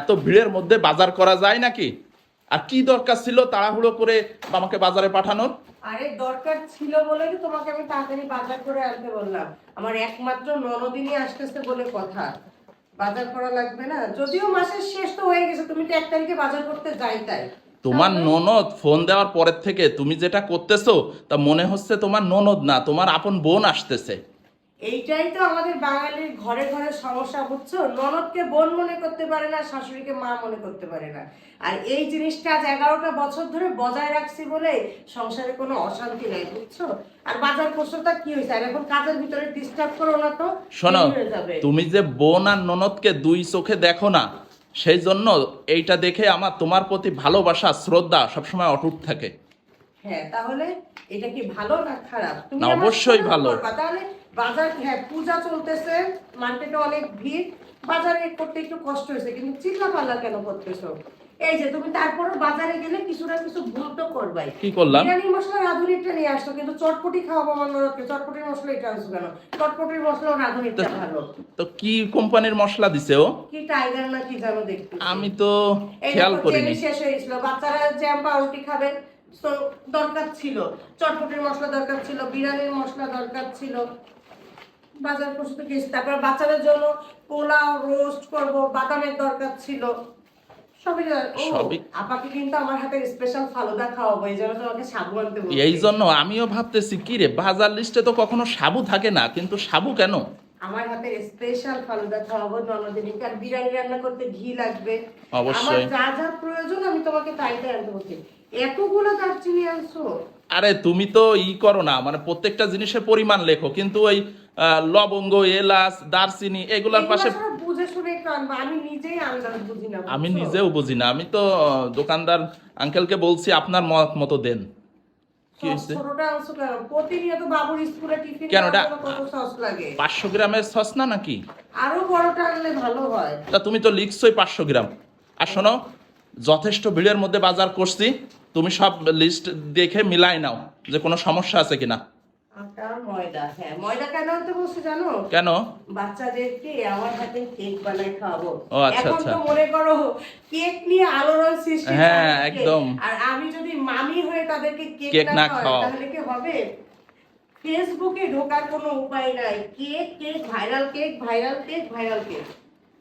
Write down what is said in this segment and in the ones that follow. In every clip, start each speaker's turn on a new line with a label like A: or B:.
A: এত ভিড়ের মধ্যে বাজার করা যায় নাকি? আর কি দরকার ছিল তাড়াহুড়ো করে আমাকে বাজারে পাঠানোর?
B: আরে দরকার ছিল বলে কি তোমাকে আমি তাড়াতাড়ি বাজার করে আনতে বললাম। আমার একমাত্র ননদিনই আসতেছে বলে কথা। বাজার করা লাগবে না। যদিও মাসের শেষ তো হয়ে গেছে তুমি তো এক তারিখে বাজার করতে যাই তাই।
A: তোমার ননদ ফোন দেওয়ার পরের থেকে তুমি যেটা করতেছো তা মনে হচ্ছে তোমার ননদ না তোমার আপন বোন আসতেছে।
B: এইটাই তো আমাদের বাঙালির ঘরে ঘরে সমস্যা বুঝছ? ননদকে বোন মনে করতে পারে না শাশুড়িকে মা মনে করতে পারে না। আর এই জিনিসটা আজ এগারোটা বছর ধরে বজায় রাখছি বলে সংসারে কোনো অশান্তি নাই বুঝছ? আর বাজার তা কি হয়েছে? আর এখন কাজের ভিতরে ডিস্টার্ব করো না তো
A: শোনো তুমি যে বোন আর ননদকে দুই চোখে দেখো না সেই জন্য এইটা দেখে আমার তোমার প্রতি ভালোবাসা শ্রদ্ধা সবসময় অটুট থাকে।
B: হ্যাঁ তাহলে এটা কি ভালো না খারাপ? তুমি
A: অবশ্যই ভালো।
B: তাহলে বাজার হ্যাঁ পূজা চলতেছে মার্কেটে অনেক ভিড় বাজারে করতে একটু কষ্ট হয়েছে কিন্তু চিল্লা পাল্লা কেন করতেছো? এই যে তুমি তারপরে বাজারে গেলে কিছু না কিছু ভুল তো করবাই।
A: কি করলাম?
B: বিরিয়ানি মশলা রাঁধুনিটা নিয়ে আসতো কিন্তু চটপটি খাওয়াবো নরককে চটপটির মশলা এটা আনছো কেন? চটপটির মশলা রাঁধুনিটা ভালো।
A: তো কি কোম্পানির মশলা দিছে ও?
B: কি টাইগার না কি জানো দেখতে
A: আমি তো খেয়াল করিনি।
B: শেষ হয়ে গেছিল বাচ্চারা জ্যাম পাউরুটি খাবে তো দরকার ছিল। চটপটির মশলা দরকার ছিল বিরিয়ানির মশলা দরকার ছিল। বাজার করতে তো গেছি তারপর বাচ্চাদের জন্য পোলাও রোস্ট করব বাদামের দরকার ছিল। সবই দর- ও,
A: সবই-
B: আপাকে কিন্তু আমার হাতে স্পেশাল ফালুদা খাওয়াবো এই জন্য তোমাকে সাবু আনতে
A: এই জন্য আমিও ভাবতেছি কি রে বাজার লিস্টে তো কখনো সাবু থাকে না কিন্তু সাবু কেন?
B: আমার হাতে স্পেশাল ফালুদা খাওয়াবো ননদিনীকে। আর বিরিয়ানি রান্না করতে ঘি লাগবে।
A: অবশ্যই।
B: আমার যা যা প্রয়োজন আমি তোমাকে আনতে বলছি। এতগুলো দারচিনি আনছো?
A: আরে তুমি তো ই করো না মানে প্রত্যেকটা জিনিসের পরিমাণ লেখো কিন্তু ওই লবঙ্গ এলাচ দারচিনি এগুলার পাশে
B: আমি?
A: নিজেও বুঝি না আমি তো দোকানদার আঙ্কেলকে বলছি আপনার মত মতো দেন। পাঁচশো গ্রামের সস না নাকি?
B: আরও বড়টা ভালো হয়।
A: তা তুমি তো লিখছোই পাঁচশো গ্রাম। আর শোনো যথেষ্ট ভিড়ের মধ্যে বাজার করছি। তুমি সব লিস্ট দেখে মিলাই নাও যে কোনো সমস্যা আছে কিনা।
B: আটা ময়দা হ্যাঁ ময়দা কেন জানো?
A: কেন?
B: বাচ্চাদেরকে আমার হাতে কেক বানাই খাওয়াবো।
A: ও, আচ্ছা,
B: এখন
A: আচ্ছা।
B: তো মনে করো কেক নিয়ে আলোড়ন সৃষ্টি
A: হ্যাঁ, একদম।
B: আর আমি যদি মামি হয়ে তাদেরকে কেক না
A: না
B: খাওয়াই তাহলে কি হবে? ফেসবুকে ঢোকার কোনো উপায় নাই। Cake cake viral cake viral cake viral cake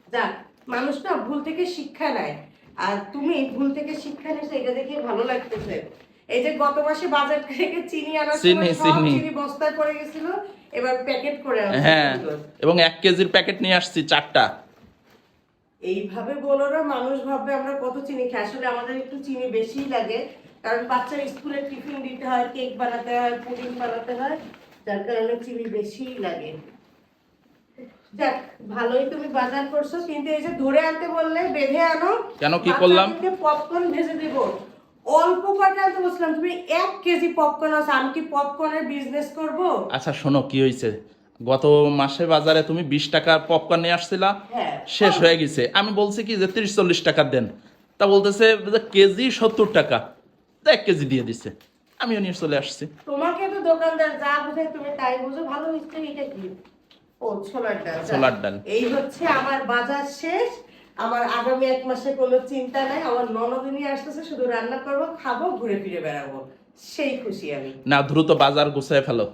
B: যাক মানুষ না ভুল থেকে শিক্ষা নেয়। আর তুমি ভুল থেকে শিক্ষা নিয়েছো এটা দেখে ভালো লাগতেছে। এই যে গত মাসে বাজার থেকে চিনি আনার সময় সব
A: চিনি।
B: বস্তায় পড়ে গেছিল এবার প্যাকেট করে আনছে।
A: হ্যাঁ এবং এক কেজির প্যাকেট নিয়ে আসছি চারটা।
B: এইভাবে বলো না মানুষ ভাববে আমরা কত চিনি খাই। আসলে আমাদের একটু চিনি বেশিই লাগে কারণ বাচ্চার স্কুলে টিফিন দিতে হয় কেক বানাতে হয় পুডিং বানাতে হয় যার কারণে চিনি বেশিই লাগে। যাক ভালোই তুমি বাজার করছ কিন্তু এই যে ধরে আনতে বললে বেঁধে আনো।
A: কেন, কি করলাম?
B: পপকর্ন ভেজে দেব। অল্প কটা আনতে বলছিলাম তুমি এক কেজি পপকর্ন আছে আমি কি পপকর্নের বিজনেস করব?
A: আচ্ছা শোনো কি হয়েছে গত মাসে বাজারে তুমি বিশ টাকার পপকর্ন নিয়ে আসছিলা
B: হ্যাঁ।
A: শেষ হয়ে গেছে। আমি বলছি কি যে তিরিশ চল্লিশ টাকা দেন। তা বলতেছে কেজি সত্তর টাকা। তা এক কেজি দিয়ে দিছে। আমিও নিয়ে চলে আসছি।
B: তোমাকে তো দোকানদার যা বুঝে তুমি তাই বুঝো ভালো মিস্ত্রি এটা কি? ও ছোলার ডাল
A: ছোলার ডাল।
B: এই হচ্ছে আমার বাজার শেষ। আমার আগামী এক মাসে কোনো চিন্তা নাই। আমার ননদিনী আসতেছে শুধু রান্না করব খাব ঘুরে ফিরে বেড়াবো। সেই খুশি আমি।
A: না দ্রুত বাজার গুছিয়ে ফেলো।